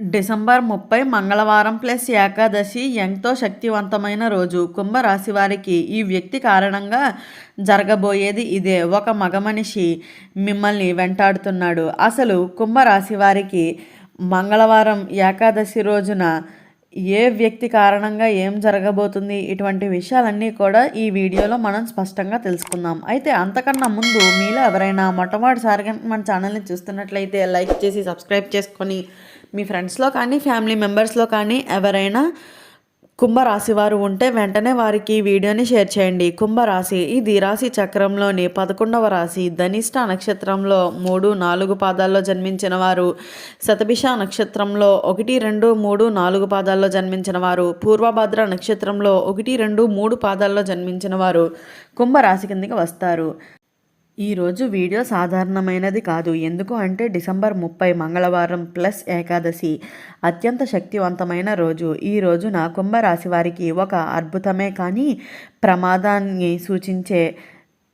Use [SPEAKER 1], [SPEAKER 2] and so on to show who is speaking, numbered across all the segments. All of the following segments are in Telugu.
[SPEAKER 1] డిసెంబర్ ముప్పై మంగళవారం ప్లస్ ఏకాదశి ఎంతో శక్తివంతమైన రోజు. కుంభరాశి వారికి ఈ వ్యక్తి కారణంగా జరగబోయేది ఇదే. ఒక మగ మనిషి మిమ్మల్ని వెంటాడుతున్నాడు. అసలు కుంభరాశి వారికి మంగళవారం ఏకాదశి రోజున ఏ వ్యక్తి కారణంగా ఏం జరగబోతుంది? ఇటువంటి విషయాలన్నీ కూడా ఈ వీడియోలో మనం స్పష్టంగా తెలుసుకుందాం. అయితే అంతకన్నా ముందు మీలో ఎవరైనా మొట్టమొదటిసారిగా మన ఛానల్ని చూస్తున్నట్లయితే లైక్ చేసి సబ్స్క్రైబ్ చేసుకొని మీ ఫ్రెండ్స్లో కానీ ఫ్యామిలీ మెంబర్స్లో కానీ ఎవరైనా కుంభరాశి వారు ఉంటే వెంటనే వారికి ఈ వీడియోని షేర్ చేయండి. కుంభరాశి ఇది రాశి చక్రంలోని పదకొండవ రాశి ధనిష్ట నక్షత్రంలో మూడు నాలుగు పాదాల్లో జన్మించిన వారు శతభిష నక్షత్రంలో ఒకటి రెండు మూడు నాలుగు పాదాల్లో జన్మించిన వారు పూర్వభద్ర నక్షత్రంలో ఒకటి రెండు మూడు పాదాల్లో జన్మించిన వారు కుంభరాశి కిందకి వస్తారు. ఈరోజు వీడియో సాధారణమైనది కాదు. ఎందుకు అంటే డిసెంబర్ ముప్పై మంగళవారం ప్లస్ ఏకాదశి. అత్యంత శక్తివంతమైన రోజు. ఈ రోజున కుంభరాశి వారికి ఒక అద్భుతమే కానీ ప్రమాదాన్ని సూచించే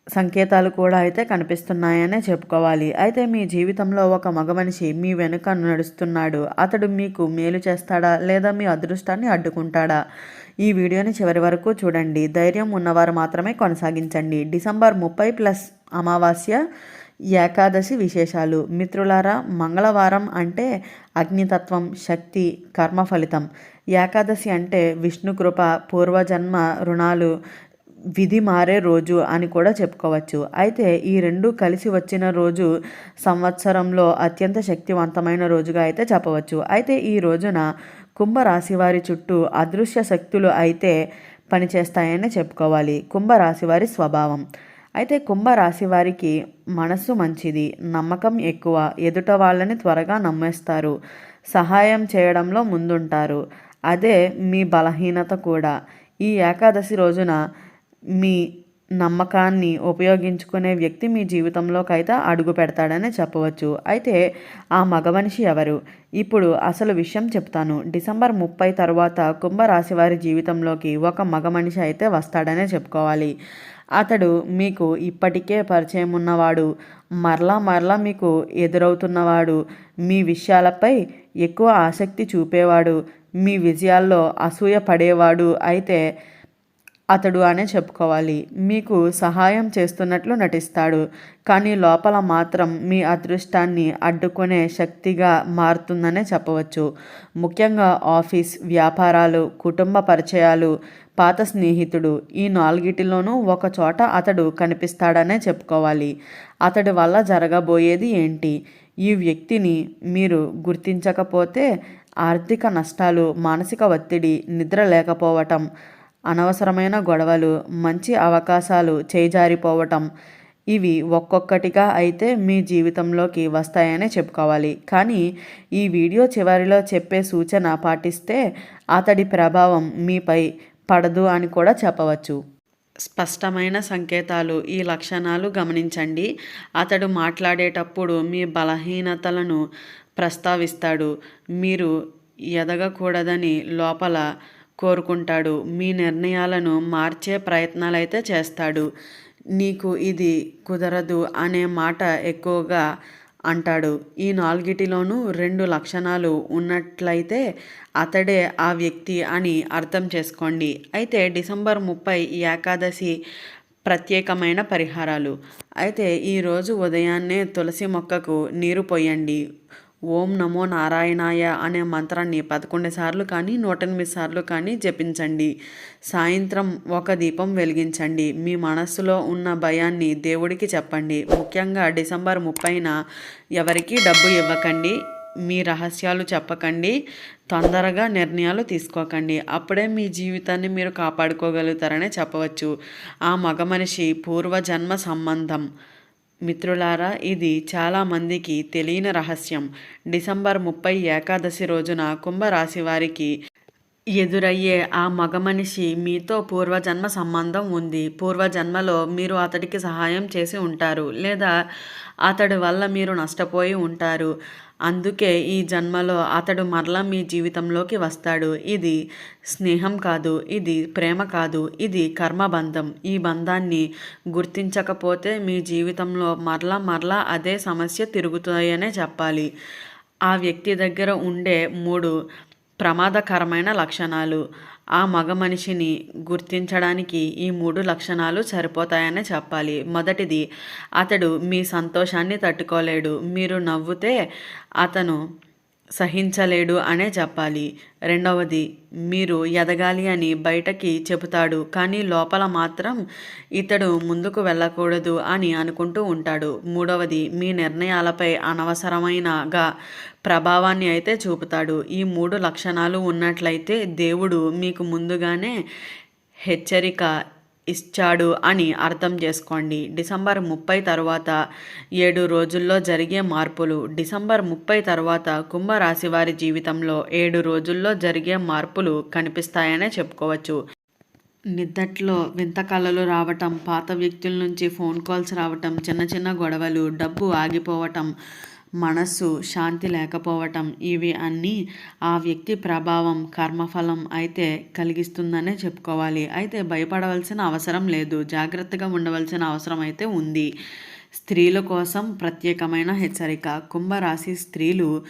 [SPEAKER 1] సంకేతాలు కూడా అయితే కనిపిస్తున్నాయనే చెప్పుకోవాలి. అయితే మీ జీవితంలో ఒక మగ మనిషి మీ వెనుక నడుస్తున్నాడు. అతడు మీకు మేలు చేస్తాడా లేదా మీ అదృష్టాన్ని అడ్డుకుంటాడా? ఈ వీడియోని చివరి వరకు చూడండి. ధైర్యం ఉన్నవారు మాత్రమే కొనసాగించండి. డిసెంబర్ ముప్పై ప్లస్ అమావాస్య ఏకాదశి విశేషాలు. మిత్రులారా మంగళవారం అంటే అగ్నితత్వం శక్తి కర్మ ఫలితం. ఏకాదశి అంటే విష్ణుకృప పూర్వజన్మ రుణాలు విధి మారే రోజు అని కూడా చెప్పుకోవచ్చు. అయితే ఈ రెండు కలిసి వచ్చిన రోజు సంవత్సరంలో అత్యంత శక్తివంతమైన రోజుగా అయితే చెప్పవచ్చు. అయితే ఈ రోజున కుంభరాశి వారి చుట్టూ అదృశ్య శక్తులు అయితే పనిచేస్తాయని చెప్పుకోవాలి. కుంభరాశి వారి స్వభావం. అయితే కుంభరాశి వారికి మనస్సు మంచిది నమ్మకం ఎక్కువ ఎదుట వాళ్ళని త్వరగా నమ్మేస్తారు సహాయం చేయడంలో ముందుంటారు. అదే మీ బలహీనత కూడా. ఈ ఏకాదశి రోజున మీ నమ్మకాన్ని ఉపయోగించుకునే వ్యక్తి మీ జీవితంలోకి అయితే అడుగు పెడతాడని చెప్పవచ్చు. అయితే ఆ మగ మనిషి ఎవరు? ఇప్పుడు అసలు విషయం చెప్తాను. డిసెంబర్ ముప్పై తర్వాత కుంభరాశి వారి జీవితంలోకి ఒక మగ మనిషి అయితే వస్తాడనే చెప్పుకోవాలి. అతడు మీకు ఇప్పటికే పరిచయం ఉన్నవాడు. మరలా మరలా మీకు ఎదురవుతున్నవాడు. మీ విషయాలపై ఎక్కువ ఆసక్తి చూపేవాడు. మీ విజయాల్లో అసూయ పడేవాడు అయితే అతడు అనే చెప్పుకోవాలి. మీకు సహాయం చేస్తున్నట్లు నటిస్తాడు. కానీ లోపల మాత్రం మీ అదృష్టాన్ని అడ్డుకునే శక్తిగా మారుతుందనే చెప్పవచ్చు. ముఖ్యంగా ఆఫీస్ వ్యాపారాలు కుటుంబ పరిచయాలు పాత స్నేహితుడు ఈ నాలుగిటిలోనూ ఒక చోట అతడు కనిపిస్తాడనే చెప్పుకోవాలి. అతడి వల్ల జరగబోయేది ఏంటి? ఈ వ్యక్తిని మీరు గుర్తించకపోతే ఆర్థిక నష్టాలు మానసిక ఒత్తిడి నిద్ర లేకపోవటం అనవసరమైన గొడవలు మంచి అవకాశాలు చేజారిపోవటం ఇవి ఒక్కొక్కటిగా అయితే మీ జీవితంలోకి వస్తాయని చెప్పుకోవాలి. కానీ ఈ వీడియో చివరిలో చెప్పే సూచన పాటిస్తే అతడి ప్రభావం మీపై పడదు అని కూడా చెప్పవచ్చు. స్పష్టమైన సంకేతాలు ఈ లక్షణాలు గమనించండి. అతడు మాట్లాడేటప్పుడు మీ బలహీనతలను ప్రస్తావిస్తాడు. మీరు ఎదగకూడదని లోపల కోరుకుంటాడు. మీ నిర్ణయాలను మార్చే ప్రయత్నాలు అయితే చేస్తాడు. నీకు ఇది కుదరదు అనే మాట ఎక్కువగా అంటాడు. ఈ నాలుగిటిలోనూ రెండు లక్షణాలు ఉన్నట్లయితే అతడే ఆ వ్యక్తి అని అర్థం చేసుకోండి. అయితే డిసెంబర్ ముప్పై ఏకాదశి ప్రత్యేకమైన పరిహారాలు. అయితే ఈరోజు ఉదయాన్నే తులసి మొక్కకు నీరు పోయండి. ఓం నమో నారాయణాయ అనే మంత్రాన్ని పదకొండు సార్లు కానీ నూట ఎనిమిది సార్లు కానీ జపించండి. సాయంత్రం ఒక దీపం వెలిగించండి. మీ మనస్సులో ఉన్న భయాన్ని దేవుడికి చెప్పండి. ముఖ్యంగా డిసెంబర్ ముప్పైన ఎవరికి డబ్బు ఇవ్వకండి. మీ రహస్యాలు చెప్పకండి. తొందరగా నిర్ణయాలు తీసుకోకండి. అప్పుడే మీ జీవితాన్ని మీరు కాపాడుకోగలుగుతారనే చెప్పవచ్చు. ఆ మగ మనిషి పూర్వజన్మ సంబంధం. మిత్రులారా ఇది చాలామందికి తెలియని రహస్యం. డిసెంబర్ ముప్పై ఏకాదశి రోజున కుంభరాశి వారికి ఎదురయ్యే ఆ మగ మనిషి మీతో పూర్వజన్మ సంబంధం ఉంది. పూర్వజన్మలో మీరు అతడికి సహాయం చేసి ఉంటారు లేదా అతడి వల్ల మీరు నష్టపోయి ఉంటారు. అందుకే ఈ జన్మలో అతడు మరలా మీ జీవితంలోకి వస్తాడు. ఇది స్నేహం కాదు ఇది ప్రేమ కాదు ఇది కర్మబంధం. ఈ బంధాన్ని గుర్తించకపోతే మీ జీవితంలో మరలా మరలా అదే సమస్య తిరుగుతాయనే చెప్పాలి. ఆ వ్యక్తి దగ్గర ఉండే మూడు ప్రమాదకరమైన లక్షణాలు. ఆ మగ మనిషిని గుర్తించడానికి ఈ మూడు లక్షణాలు సరిపోతాయనే చెప్పాలి. మొదటిది అతడు మీ సంతోషాన్ని తట్టుకోలేడు. మీరు నవ్వుతే అతను సహించలేడు అనే చెప్పాలి. రెండవది మీరు ఎదగాలి అని బయటకి చెబుతాడు కానీ లోపల మాత్రం ఇతడు ముందుకు వెళ్ళకూడదు అని అనుకుంటూ ఉంటాడు. మూడవది మీ నిర్ణయాలపై అనవసరమైనగా ప్రభావాన్ని అయితే చూపుతాడు. ఈ మూడు లక్షణాలు ఉన్నట్లయితే దేవుడు మీకు ముందుగానే హెచ్చరిక ఇచ్చాడు అని అర్థం చేసుకోండి. డిసెంబర్ ముప్పై తర్వాత ఏడు రోజుల్లో జరిగే మార్పులు. డిసెంబర్ ముప్పై తర్వాత కుంభరాశి వారి జీవితంలో ఏడు రోజుల్లో జరిగే మార్పులు కనిపిస్తాయనే చెప్పుకోవచ్చు. నిద్దట్లో వింత కళలు రావటం పాత వ్యక్తుల నుంచి ఫోన్ కాల్స్ రావటం చిన్న చిన్న గొడవలు డబ్బు ఆగిపోవటం మనస్సు శాంతి లేకపోవటం ఇవి అన్నీ ఆ వ్యక్తి ప్రభావం కర్మఫలం అయితే కలిగిస్తుందనే చెప్పుకోవాలి. అయితే భయపడవలసిన అవసరం లేదు. జాగ్రత్తగా ఉండవలసిన అవసరం అయితే ఉంది. స్త్రీల కోసం ప్రత్యేకమైన హెచ్చరిక. కుంభరాశి స్త్రీలు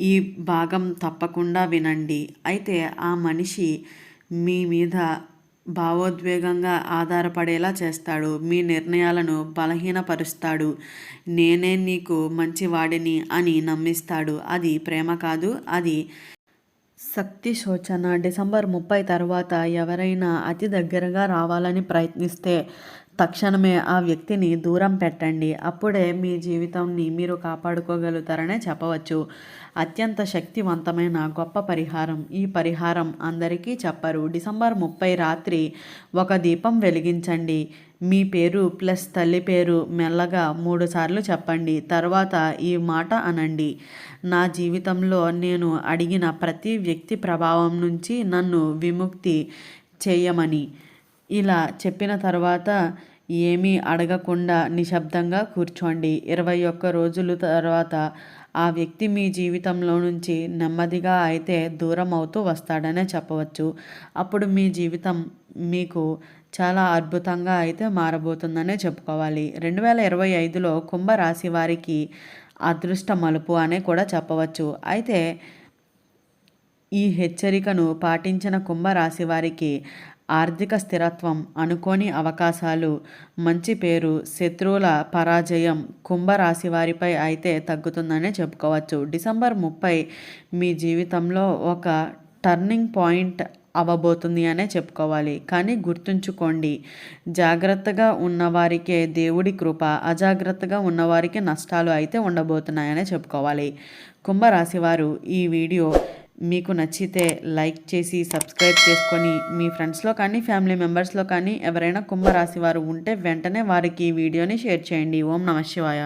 [SPEAKER 1] ఈ భాగం తప్పకుండా వినండి. అయితే ఆ మనిషి మీ మీద భావోద్వేగంగా ఆధారపడేలా చేస్తాడు. మీ నిర్ణయాలను బలహీనపరుస్తాడు. నేనే నీకు మంచివాడిని అని నమ్మిస్తాడు. అది ప్రేమ కాదు అది శక్తి శోచన డిసెంబర్ ముప్పై తర్వాత ఎవరైనా అతి దగ్గరగా రావాలని ప్రయత్నిస్తే తక్షణమే ఆ వ్యక్తిని దూరం పెట్టండి. అప్పుడే మీ జీవితాన్ని మీరు కాపాడుకోగలుగుతారనే చెప్పవచ్చు. అత్యంత శక్తివంతమైన గొప్ప పరిహారం ఈ పరిహారం అందరికీ చెప్పరు. డిసెంబర్ ముప్పై రాత్రి ఒక దీపం వెలిగించండి. మీ పేరు ప్లస్ తల్లి పేరు మెల్లగా మూడు సార్లు చెప్పండి. తర్వాత ఈ మాట అనండి. నా జీవితంలో నేను అడిగిన ప్రతి వ్యక్తి ప్రభావం నుంచి నన్ను విముక్తి చేయమని. ఇలా చెప్పిన తర్వాత ఏమీ అడగకుండా నిశ్శబ్దంగా కూర్చోండి. ఇరవై ఒక్క రోజుల తర్వాత ఆ వ్యక్తి మీ జీవితంలో నుంచి నెమ్మదిగా అయితే దూరం అవుతూ వస్తాడనే చెప్పవచ్చు. అప్పుడు మీ జీవితం మీకు చాలా అద్భుతంగా అయితే మారబోతుందనే చెప్పుకోవాలి. రెండు వేల ఇరవై ఐదులో కుంభరాశి వారికి అదృష్ట మలుపు అనే కూడా చెప్పవచ్చు. అయితే ఈ హెచ్చరికను పాటించిన కుంభరాశి వారికి ఆర్థిక స్థిరత్వం అనుకోని అవకాశాలు మంచి పేరు శత్రువుల పరాజయం కుంభరాశి వారిపై అయితే తగ్గుతుందనే చెప్పుకోవచ్చు. డిసెంబర్ ముప్పై మీ జీవితంలో ఒక టర్నింగ్ పాయింట్ అవ్వబోతుంది అనే చెప్పుకోవాలి. కానీ గుర్తుంచుకోండి జాగ్రత్తగా ఉన్నవారికే దేవుడి కృప అజాగ్రత్తగా ఉన్నవారికి నష్టాలు అయితే ఉండబోతున్నాయనే చెప్పుకోవాలి. కుంభరాశి వారు ఈ వీడియో మీకు నచ్చితే లైక్ చేసి సబ్స్క్రైబ్ చేసుకొని మీ ఫ్రెండ్స్లో కానీ ఫ్యామిలీ మెంబర్స్లో కానీ ఎవరైనా కుంభరాశి వారు ఉంటే వెంటనే వారికి ఈ వీడియోని షేర్ చేయండి. ఓం నమ శివాయ.